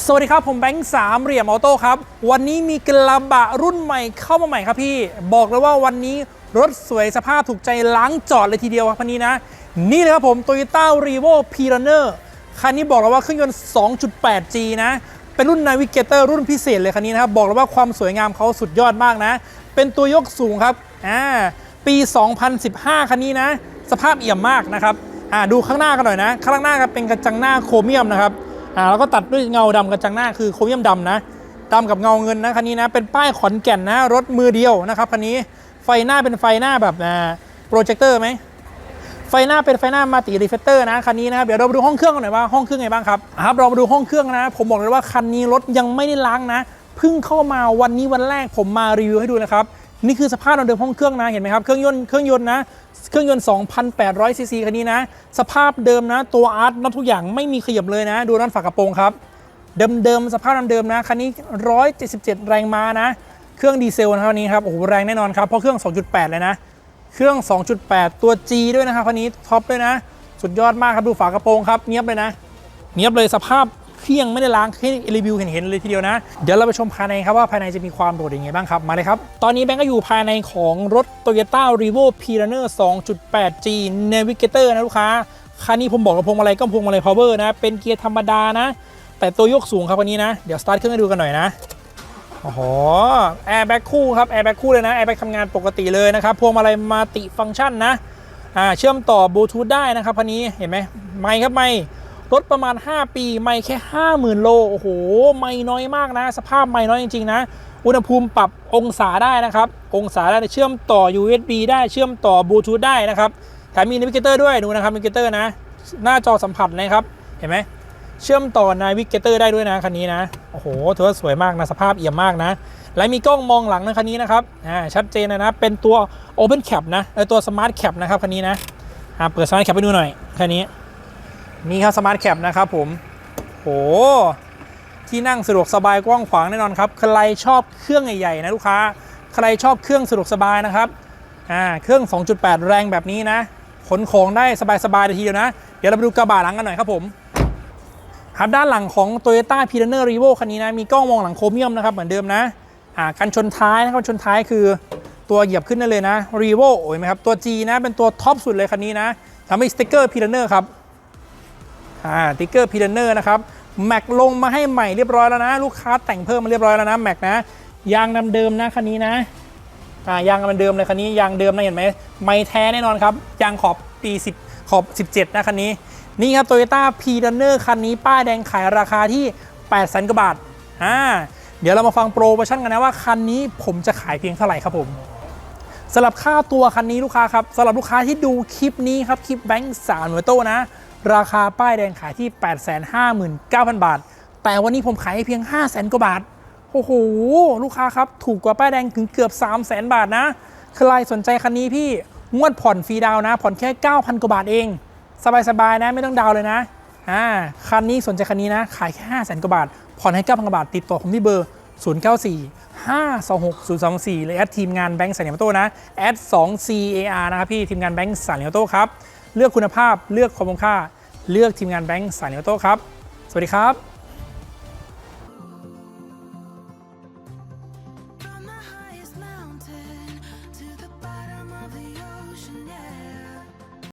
สวัสดีครับ ผมแบงค์สามเหลี่ยมออโต้ครับ วันนี้มีกระบะรุ่นใหม่เข้ามาใหม่ครับพี่ บอกเลยว่าวันนี้รถสวยสภาพถูกใจล้างจอดเลยทีเดียวครับคันนี้นะ นี่เลยครับผม Toyota r e v o p r u n n e r คันนี้บอกเลยว่าเครื่องยนต์ 2.8G นะ เป็นรุ่น Navigator รุ่นพิเศษเลยคันนี้นะครับ บอกเลยว่าความสวยงามเขาสุดยอดมากนะ เป็นตัวยกสูงครับอ่าปี 2015 คันนี้นะ สภาพเอี่ยมมากนะครับอ่าดูข้างหน้ากันหน่อยนะ ข้างหน้าก็เป็นกระจังหน้าโครเมียมนะครับ อ่าแล้วก็ตัดด้วยเงาดำกระจังหน้าคือโครเมียมดำนะดำกับเงาเงินนะคันนี้นะเป็นป้ายขอนแก่นนะรถมือเดียวนะครับคันนี้ไฟหน้าเป็นไฟหน้าแบบอ่าโปรเจคเตอร์ไหมไฟหน้าเป็นไฟหน้ามาติรีเฟเตอร์นะคันนี้นะครับเดี๋ยวเรามาดูห้องเครื่องกันหน่อยว่าห้องเครื่องไงบ้างครับครับเรามาดูห้องเครื่องนะผมบอกเลยว่าคันนี้รถยังไม่ได้ล้างนะเพิ่งเข้ามาวันนี้วันแรกผมมารีวิวให้ดูนะครับ นี่คือสภาพเดิมห้องเครื่องนะเห็นไหมครับเครื่องยนต์เครื่องยนต์นะเครื่องยนต์2,800ซีซีคันนี้นะ สภาพเดิมนะ ตัวอาร์ตน็อตทุกอย่างไม่มีขยับเลยนะ ดูน็อตฝากระโปรงครับเดิมๆสภาพเดิมนะคันนี้ 177 แรงม้านะ เครื่องดีเซลนะครับคันนี้ครับโอ้โหแรงแน่นอนครับเพราะเครื่อง 2.8 เลยนะ เครื่อง 2.8 ตัว G ด้วยนะครับคันนี้ท็อปด้วยนะ สุดยอดมากครับดูฝากระโปรงครับเนียบเลยนะเนียบเลยสภาพ เครื่องไม่ได้ล้างแค่รีวิวเห็นๆเลยทีเดียวนะ เดี๋ยวเราไปชมภายในครับว่าภายในจะมีความโดดยังไงบ้างครับ มาเลยครับ ตอนนี้แบงก์ก็อยู่ภายในของรถ Toyota r e v o p r u n n e r 2.8G Navigator นะลูกค้า คันนี้ผมบอกกับพวงมาลัยก็พวงมาลัย power นะ เป็นเกียร์ธรรมดานะ แต่ตัวยกสูงครับคันนี้นะ เดี๋ยวสตาร์ทเครื่องให้ดูกันหน่อยนะโอ้โหแอร์แบ็กคู่ครับแอร์แบ็กคู่เลยนะแอร์แบ็กทำงานปกติเลยนะครับพวงมาลัยมัลติฟังก์ชันนะอ่าเชื่อมต่อบลูทูธได้นะครับคันนี้เห็นไหมไม่ครับไม่ รถประมาณ 5 ปี ไม่แค่ 50,000 โล โอ้โห ไม่น้อยมากนะ สภาพไม่น้อยจริง ๆ นะ อุณหภูมิปรับองศาได้นะครับ องศาได้เชื่อมต่อ USB ได้ เชื่อมต่อบลูทูธได้นะครับ แถมมีนาวิเกเตอร์ด้วย ดูนะครับนาวิเกเตอร์นะ หน้าจอสัมผัสนะครับ เห็นไหม เชื่อมต่อนาวิเกเตอร์ได้ด้วยนะคันนี้นะ โอ้โหถือว่าสวยมากนะ สภาพเอี่ยมมากนะ และมีกล้องมองหลังนะคันนี้นะครับ อ่า ชัดเจนนะนะ เป็นตัว Open Cap นะเออตัว Smart Cap นะครับคันนี้นะ อ่า เปิด Smart Cap ไปดูหน่อยคันนี้ นี่ครับ Smart Cap นะครับผมโหที่นั่งสะดวกสบายกว้างขวางแน่นอนครับ ใครชอบเครื่องใหญ่ๆนะลูกค้า ใครชอบเครื่องสะดวกสบายนะครับ อ่า เครื่อง 2.8 แรงแบบนี้นะ ขนของได้สบายๆเลยทีเดียวนะ เดี๋ยวเราไปดูกระบะหลังกันหน่อยครับผม ครับด้านหลังของ Toyota p i r a n e r r e v o คันนี้นะ มีกล้องมองหลังโครเมียมนะครับเหมือนเดิมนะ อ่า กันชนท้ายนะครับกันชนท้ายคือตัวเหยียบขึ้นได้เลยนะ r e v o เห็นไหมครับ ตัว G นะ เป็นตัวท็อปสุดเลยคันนี้นะทำให้สติ๊กเกอร์ p i r a n e r ครับ อ่าติ๊กเกอร์ p i r a n e r นะครับแม็กลงมาให้ใหม่เรียบร้อยแล้วนะ ลูกค้าแต่งเพิ่มมาเรียบร้อยแล้วนะแม็กนะยางเดิมๆนะคันนี้นะอ่ายางมันเดิมเลยคันนี้ยางเดิมนะเห็นไหมไม่แท้แน่นอนครับยางขอบปี10ขอบ 17 นะคันนี้นี่ครับ Toyota p r u n n e r คันนี้ป้ายแดงขายราคาที่8 0 0 0 0กว่าบาทอ่าเดี๋ยวเรามาฟังโปรโมชั่นกันนะว่าคันนี้ผมจะขายเพียงเท่าไหร่ครับผมสำหรับค่าตัวคันนี้ลูกค้าครับสำหรับลูกค้าที่ดูคลิปนี้ครับคลิปแบงค์สามหน่วยโต้นะ ราคาป้ายแดงขายที่ 859,000 บาท แต่วันนี้ผมขายให้เพียง 5 0 0 0 0 0กว่าบาท โอ้โห ลูกค้าครับ ถูกกว่าป้ายแดงถึงเกือบ 3 0 0 0 0 0 บาทนะ ใครสนใจคันนี้พี่ งวดผ่อนฟรีดาวนะ ผ่อนแค่ 9,000 กว่าบาทเอง สบายๆนะ ไม่ต้องดาวเลยนะ อ่า คันนี้สนใจคันนี้นะ ขายแค่5 0 0 0 0 0 กว่าบาท ผ่อนให้ 9,000 กว่าบาท ติดต่อผมที่เบอร์ 094 526 024 เลยแอดทีมงานแบงก์สันนิโต้นะแอด 2CAR นะครับพี่ ทีมงานแบงก์สันนิโต้ครับ เลือกคุณภาพเลือกความคุ้มค่า เลือกทีมงานแบงก์สายเนวโต้ครับ สวัสดีครับ